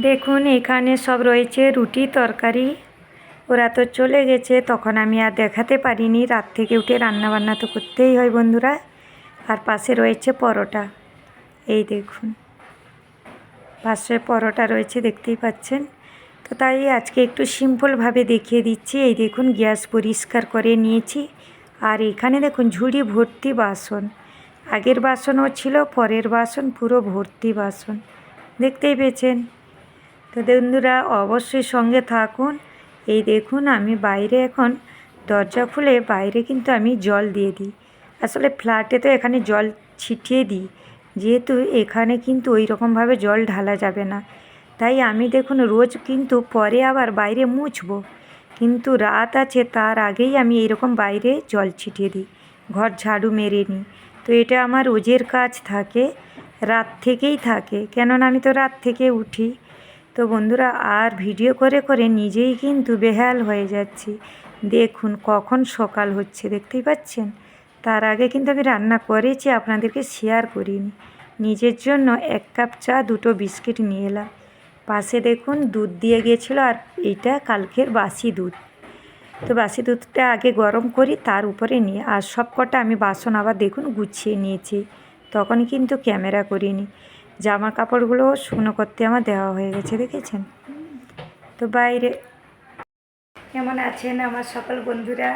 দেখুন, এখানে সব রয়েছে, রুটি, তরকারি। ওরা তো চলে গেছে, তখন আমি আর দেখাতে পারিনি। রাত থেকে উঠে রান্না বান্না তো করতেই হয় বন্ধুরা। আর পাশে রয়েছে পরোটা। এই দেখুন। পাশে পরোটা রয়েছে, দেখতেই পাচ্ছেন। তো তাই আজকে একটু সিম্পলভাবে দেখিয়ে দিচ্ছি। এই দেখুন, গ্যাস পরিষ্কার করে নিয়েছি। আর এখানে দেখুন, ঝুড়ি ভর্তি বাসন। আগের বাসনও ছিল, পরের বাসন পুরো ভর্তি বাসন। দেখতেই পেয়েছেন? তো বন্ধুরা অবশ্যই সঙ্গে থাকুন। এই দেখুন, আমি বাইরে এখন দরজা খুলে বাইরে কিন্তু আমি জল দিয়ে দিই। আসলে ফ্ল্যাটে তো এখানে জল ছিটিয়ে দিই। যেহেতু এখানে কিন্তু ওই রকমভাবে জল ঢালা যাবে না। তাই আমি দেখুন, রোজ কিন্তু পরে আবার বাইরে মুছবো। কিন্তু রাত আছে, তার আগেই আমি এইরকম বাইরে জল ছিটিয়ে দিই। ঘর ঝাড়ু মেরে নিই। তো এটা আমার রোজের কাজ থাকে, রাত থেকেই থাকে। কেননা আমি তো রাত থেকে উঠি। তো বন্ধুরা, আর ভিডিও করে করে নিজেই কিন্তু বেহাল হয়ে যাচ্ছি। দেখুন কখন সকাল হচ্ছে, দেখতেই পাচ্ছেন? তার আগে কিন্তু আমি রান্না করেছি, আপনাদেরকে শেয়ার করিনি। নিজের জন্য এক কাপ চা, দুটো বিস্কিট নিয়ে এলাম। পাশে দেখুন দুধ দিয়ে গিয়েছিল আর এইটা কালকের বাসি দুধ। তো বাসি দুধটা আগে গরম করি, তার উপরে নিয়ে, আর সব কটা আমি বাসন আবার দেখুন গুছিয়ে নিয়েছি। তখন কিন্তু ক্যামেরা করিনি। জামা কাপড়গুলো শুকনো করতে আমার দেওয়া হয়ে গেছে, দেখেছেন? তো বাইরে কেমন আছেন আমার সকল বন্ধুরা?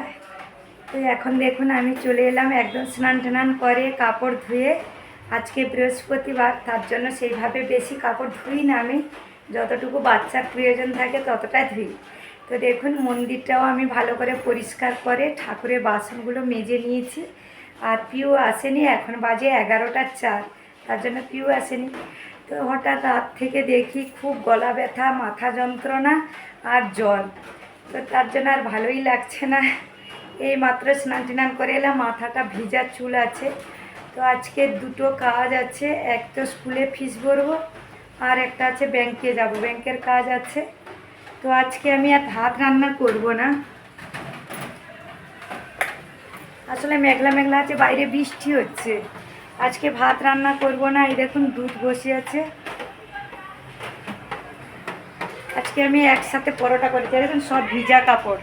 তো এখন দেখুন, আমি চলে এলাম একদম স্নান টান করে কাপড় ধুয়ে। আজকে বৃহস্পতিবার, তার জন্য সেইভাবে বেশি কাপড় ধুই না আমি। যতটুকু বাচ্চার প্রয়োজন থাকে ততটা ধুই। তো দেখুন, মন্দিরটাও আমি ভালো করে পরিষ্কার করে ঠাকুরের বাসনগুলো মেজে নিয়েছি। আর পিও আসেনি, এখন বাজে এগারোটার চার। তার জন্য পিউ আসেনি। তো হঠাৎ রাত থেকে দেখি খুব গলা ব্যথা, মাথা যন্ত্রণা আর জল তো তার জন্য আর ভালোই লাগছে না। এই মাত্র স্নান টান করে এলাম, মাথাটা ভিজা চুল আছে। তো আজকে দুটো কাজ আছে, এক তো স্কুলে ফিস ভরবো আর একটা আছে ব্যাংকে যাব। ব্যাংকের কাজ আছে। তো আজকে আমি আর ভাত রান্না করব না। আসলে মেঘলা মেঘলা আছে, বাইরে বৃষ্টি হচ্ছে। আজকে ভাত রান্না করব না, এই দেখুন দুধ বসে আছে। আজকে আমি একসাথে পরোটা করেছি দেখুন সব ভিজা কাপড়।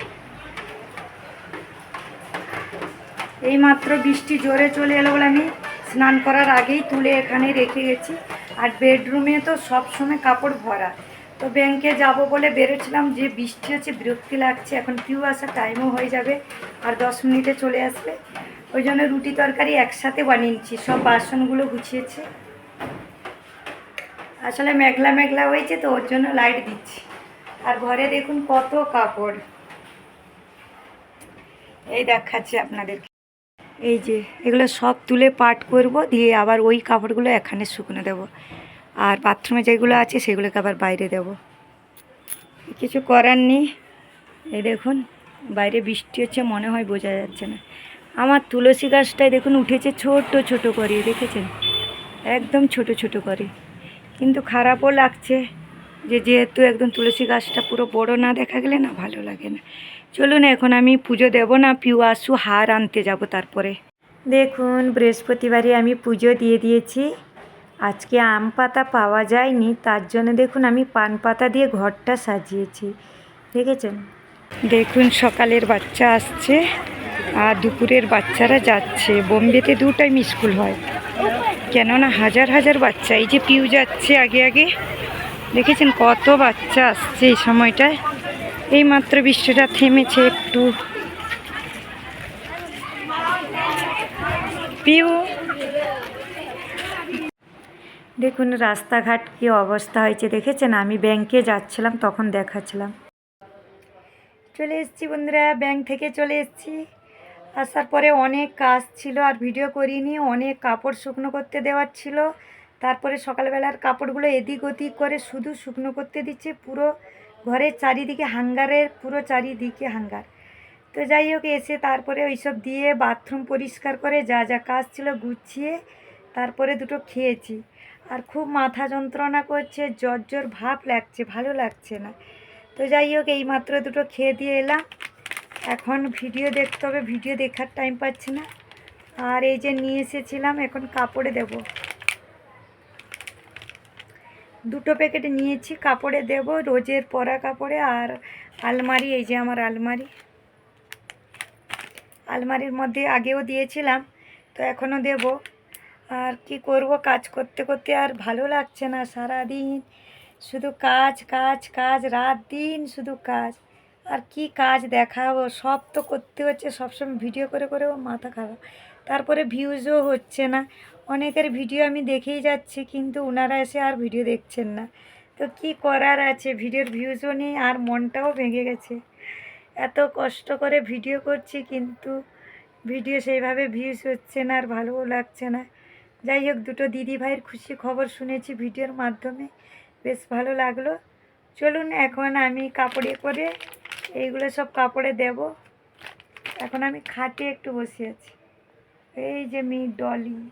এই মাত্র বৃষ্টি জোরে চলে এলো বলে আমি স্নান করার আগেই তুলে এখানে রেখে গেছি। আর বেডরুমে তো সব সময় কাপড় ভরা। তো ব্যাংকে যাব বলে বেরোছিলাম যে বৃষ্টি হচ্ছে বিরক্তি লাগছে। এখন পিউ আসার টাইমও হয়ে যাবে, আর দশ মিনিটে চলে আসবে। ওই জন্য রুটি তরকারি একসাথে বানিয়ে নিচ্ছি। সব বাসনগুলো গুছিয়েছে। আসলে মেঘলা মেঘলা হয়েছে তো, ওর জন্য লাইট দিচ্ছি। আর ঘরে দেখুন কত কাপড়। এই দেখাচ্ছি আপনাদেরকে। এই যে, এগুলো সব তুলে পাট করব, দিয়ে আবার ওই কাপড়গুলো এখানে শুকনো দেব। আর বাথরুমে যেগুলো আছে, সেগুলোকে আবার বাইরে দেব। কিছু করার নেই। এই দেখুন, বাইরে বৃষ্টি হচ্ছে, মনে হয় বোঝা যাচ্ছে না। আমার তুলসী গাছটায় দেখুন উঠেছে ছোট ছোট করে দেখেছেন? একদম ছোট ছোট করে। কিন্তু খারাপও লাগছে যে যেহেতু একদম তুলসী গাছটা পুরো বড় না দেখা গেলে না ভালো লাগে না। চলুন এখন আমি পুজো দেব না পিউ আসু হার আনতে যাব তারপরে। দেখুন বৃহস্পতিবারে আমি পুজো দিয়ে দিয়েছি। আজকে আম পাতা পাওয়া যায়নি তার জন্য দেখুন আমি পান পাতা দিয়ে ঘরটা সাজিয়েছি। দেখেছেন? দেখুন সকালের বাচ্চা আসছে। আর দুপুরের বাচ্চারা যাচ্ছে। বোম্বেতে দু টাইম স্কুল হয়। কেননা হাজার হাজার বাচ্চা। এই যে পিউ যাচ্ছে আগে আগে। দেখেছেন কত বাচ্চা আসছে এই সময়টায়। এই মাত্র বৃষ্টিটা থেমেছে একটু। পিউ। দেখুন রাস্তাঘাট কি অবস্থা হয়েছে। দেখেছেন আমি ব্যাংকে যাচ্ছিলাম, তখন দেখাচ্ছিলাম। চলে এসেছি বন্ধুরা ব্যাংক থেকে চলে এসেছি। আসার পরে অনেক কাজ ছিল, আর ভিডিও করিনি, অনেক কাপড় শুকনো করতে দেওয়ার ছিল। তারপরে সকালবেলার কাপড়গুলো এদিক ওদিক করে শুধু শুকনো করতে দিচ্ছে, পুরো ঘরের চারিদিকে হাঙ্গারের, পুরো চারিদিকে হাঙ্গার। তো যাই হোক, এসে তারপরে ওইসব দিয়ে বাথরুম পরিষ্কার করে যা যা কাজ ছিল গুছিয়ে তারপরে দুটো খেয়েছি। আর খুব মাথা যন্ত্রণা করছে জ্বর জ্বর ভাব লাগছে, ভালো লাগছে না। তো যাই হোক, এইমাত্র দুটো খেয়ে দিয়ে এলাম। এখন ভিডিও দেখতে হবে ভিডিও দেখার টাইম পাচ্ছি না। আর এই যে নিয়ে এসেছিলাম, এখন কাপড়ে দেব। দুটো প্যাকেট নিয়েছি, কাপড়ে দেব, রোজের পরা কাপড়ে আর আলমারি, এই যে আমার আলমারি। আলমারির মধ্যে আগেও দিয়েছিলাম, তো এখনও দেব। আর কি করব, কাজ করতে করতে আর ভালো লাগছে না সারা দিন শুধু কাজ কাজ কাজ, রাত দিন শুধু কাজ। আর কি কাজ দেখাবো? সব তো করতে হচ্ছে, সবসময় ভিডিও করে করেও মাথা খারাপ। তারপরে ভিউজও হচ্ছে না। অনেকের ভিডিও আমি দেখেই যাচ্ছি, কিন্তু ওনারা এসে আর ভিডিও দেখছেন না। তো কি করার আছে? ভিডিওর ভিউজও নেই, আর মনটাও ভেঙে গেছে। এত কষ্ট করে ভিডিও করছি, কিন্তু ভিডিও সেইভাবে ভিউজ হচ্ছে না, আর ভালোও লাগছে না। যাই হোক, দুটো দিদি ভাইয়ের খুশি খবর শুনেছি ভিডিওর মাধ্যমে। বেশ ভালো লাগল। চলুন, এখন আমি কাপড়ে করে এইগুলো সব কাপড়ে দেব। এখন আমি খাটে একটু বসে আছি। এই যে মি ডলি।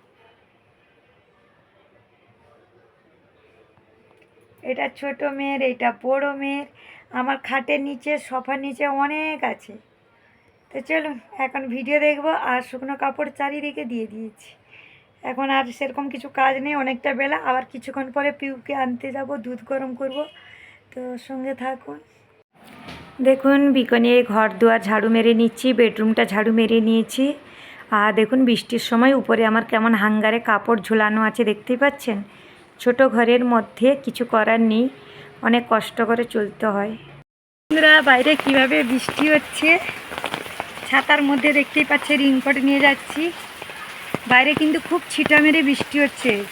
এটা ছোট মেয়ের, এটা বড় মেয়ের। আমার খাটের নিচে, সোফার নিচে অনেক আছে। তো চলুন, এখন ভিডিও দেখব আর শুকনো কাপড় চারিদিকে দিয়ে দিয়েছি। এখন আর সেরকম কিছু কাজ নেই, অনেকটা বেলা। আবার কিছুক্ষণ পরে পিউকে আনতে যাব, দুধ গরম করব। তো সঙ্গে থাকুন। দেখুন, বিকনে ঘর দুয়ার ঝাড়ু মেরে নিচ্ছি, বেডরুমটা ঝাড়ু মেরে নিয়েছি। আর দেখুন, বৃষ্টির সময় উপরে আমার কেমন হাঙ্গারে কাপড় ঝুলানো আছে, দেখতেই পাচ্ছেন? ছোট ঘরের মধ্যে কিছু করার নেই, অনেক কষ্ট করে চলতে হয়। বন্ধুরা, বাইরে কীভাবে বৃষ্টি হচ্ছে? ছাতার মধ্যে দেখতেই পাচ্ছে রিংকট নিয়ে যাচ্ছি। বাইরে কিন্তু খুব ছিটা মেরে বৃষ্টি হচ্ছে।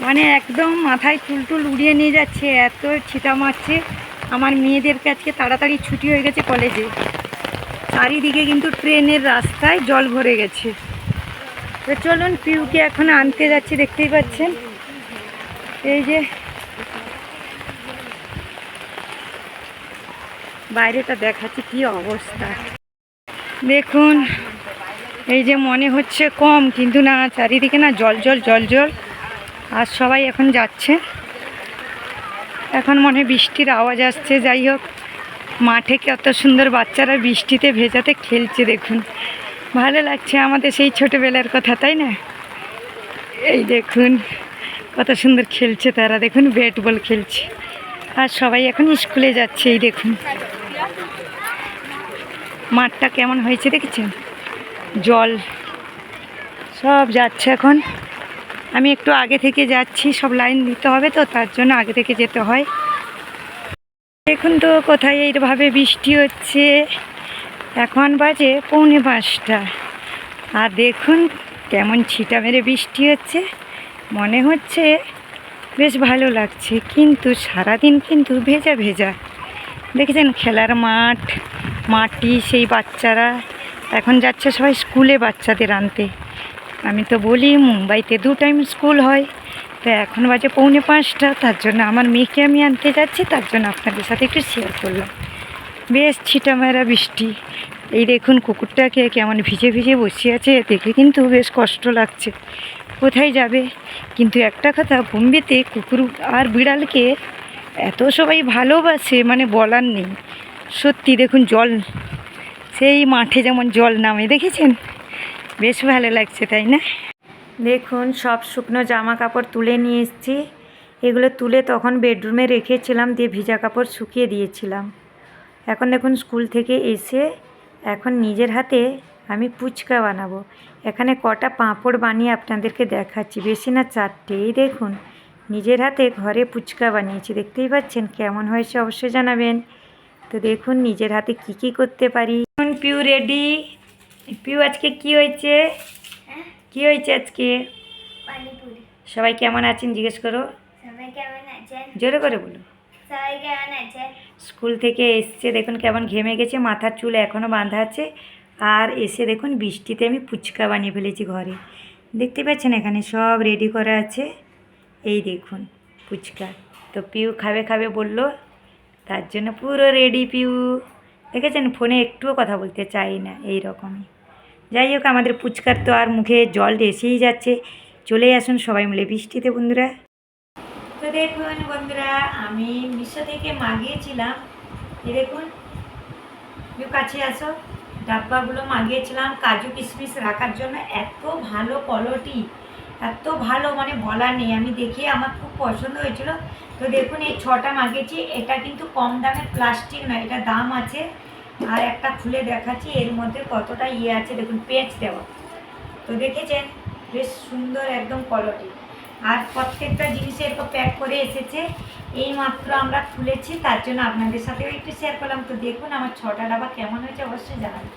মানে একদম মাথায় টুলটুল উড়িয়ে নিয়ে যাচ্ছে, এত ছিটা মারছে। আমার মেয়েদেরকে আজকে তাড়াতাড়ি ছুটি হয়ে গেছে কলেজে। চারিদিকে কিন্তু ট্রেনের রাস্তায় জল ভরে গেছে। তো চলুন পিউকে এখন আনতে যাচ্ছি, দেখতেই পাচ্ছেন। এই যে বাইরেটা দেখাচ্ছি কি অবস্থা। দেখুন, এই যে মনে হচ্ছে কম, কিন্তু না, চারিদিকে না জল জল জল জল। আর সবাই এখন যাচ্ছে। এখন মনে বৃষ্টির আওয়াজ আসছে, যাই হোক। মাঠে কত সুন্দর বাচ্চারা বৃষ্টিতে ভেজাতে খেলছে, দেখুন। ভালো লাগছে আমাদের সেই ছোটোবেলার কথা, তাই না? এই দেখুন, কত সুন্দর খেলছে তারা, দেখুন ব্যাট বল খেলছে। আর সবাই এখন স্কুলে যাচ্ছে, এই দেখুন। মাঠটা কেমন হয়েছে দেখেছেন? জল, সব যাচ্ছে এখন। আমি একটু আগে থেকে যাচ্ছি, সব লাইন দিতে হবে তো, তার জন্য আগে থেকে যেতে হয়। দেখুন তো কোথায় এইভাবে বৃষ্টি হচ্ছে। এখন বাজে পৌনে পাঁচটা। আর দেখুন কেমন ছিটা মেরে বৃষ্টি হচ্ছে। মনে হচ্ছে বেশ ভালো লাগছে, কিন্তু সারাদিন কিন্তু ভেজা ভেজা। দেখেছেন খেলার মাঠ, মাটি, সেই বাচ্চারা। এখন যাচ্ছে সবাই স্কুলে বাচ্চাদের আনতে। আমি তো বলি, মুম্বাইতে দু টাইম স্কুল হয়। তো এখন বাজে পৌনে পাঁচটা, তার জন্য আমার মেয়েকে আমি আনতে যাচ্ছি, তার জন্য আপনাদের সাথে একটু শেয়ার করলাম। বেশ, ছিটামেরা বৃষ্টি। এই দেখুন, কুকুরটাকে কেমন ভিজে ভিজে বসে আছে, দেখে কিন্তু বেশ কষ্ট লাগছে। কোথায় যাবে? কিন্তু একটা কথা, বোম্বেতে কুকুর আর বিড়ালকে এত সবাই ভালোবাসে মানে বলার নেই। সত্যি দেখুন, জল, সেই মাঠে যেমন জল নামে, দেখেছেন? বেশ ভালো লাগছে তাই না? দেখুন সব শুকনো জামা কাপড় তুলে নিয়ে এসেছি। এগুলো তুলে তখন বেডরুমে রেখেছিলাম দিয়ে ভিজা কাপড় শুকিয়ে দিয়েছিলাম। এখন দেখুন স্কুল থেকে এসে এখন নিজের হাতে আমি ফুচকা বানাবো। এখানে কটা পাঁপড় বানিয়ে আপনাদেরকে দেখাচ্ছি বেশি না চারটে। এই দেখুন নিজের হাতে ঘরে ফুচকা বানিয়েছি দেখতেই পাচ্ছেন কেমন হয়েছে অবশ্যই জানাবেন। তো দেখুন নিজের হাতে কি কি করতে পারি। এখন পিউ রেডি পিউ আজকে কি হয়েছে? কি হয়েছে আজকে? সবাই কেমন আছেন জিজ্ঞেস করো। সবাই কেমন আছেন? জোরে করে বলো। সবাই কেমন আছেন? স্কুল থেকে এসছে দেখুন কেমন ঘেমে গেছে মাথার চুল এখনও বাঁধা আছে। আর এসে দেখুন বৃষ্টিতে আমি ফুচকা বানিয়ে ফেলেছি ঘরে। দেখতে পাচ্ছেন এখানে সব রেডি করা আছে। এই দেখুন ফুচকা। তো পিউ খাবে খাবে বলল তার জন্য পুরো রেডি পিউ। দেখেছেন? ফোনে একটুও কথা বলতে চাই না এই রকমই যাই হোক, আমাদের ফুচকার তো আর মুখে জল এসেই যাচ্ছে। চলে আসুন সবাই মিলে বৃষ্টিতে, বন্ধুরা। তো দেখুন, বন্ধুরা, আমি মিশো থেকে মাগিয়েছিলাম। এই দেখুন কাছে আসো। ডাব্বাগুলো মাগিয়েছিলাম, কাজু কিশমিশ রাখার জন্য। এত ভালো কোয়ালিটি এত ভালো মানে বলার নেই। আমি দেখে আমার খুব পছন্দ হয়েছিল। তো দেখুন, এই ছটা মাগিয়েছি। এটা কিন্তু কম দামের প্লাস্টিক না এটা দাম আছে। আর একটা খুলে দেখাচ্ছি, এর মধ্যে কতটা ইয়ে আছে, দেখুন পেঁচ দেওয়া। তো দেখেছেন? বেশ সুন্দর একদম কোয়ালিটি আর প্রত্যেকটা জিনিস এরকম প্যাক করে এসেছে। এই মাত্র আমরা খুলেছি, তার জন্য আপনাদের সাথেও একটু শেয়ার করলাম। তো দেখুন, আমার ছটা ডাবা কেমন হয়েছে, অবশ্যই জানাবেন।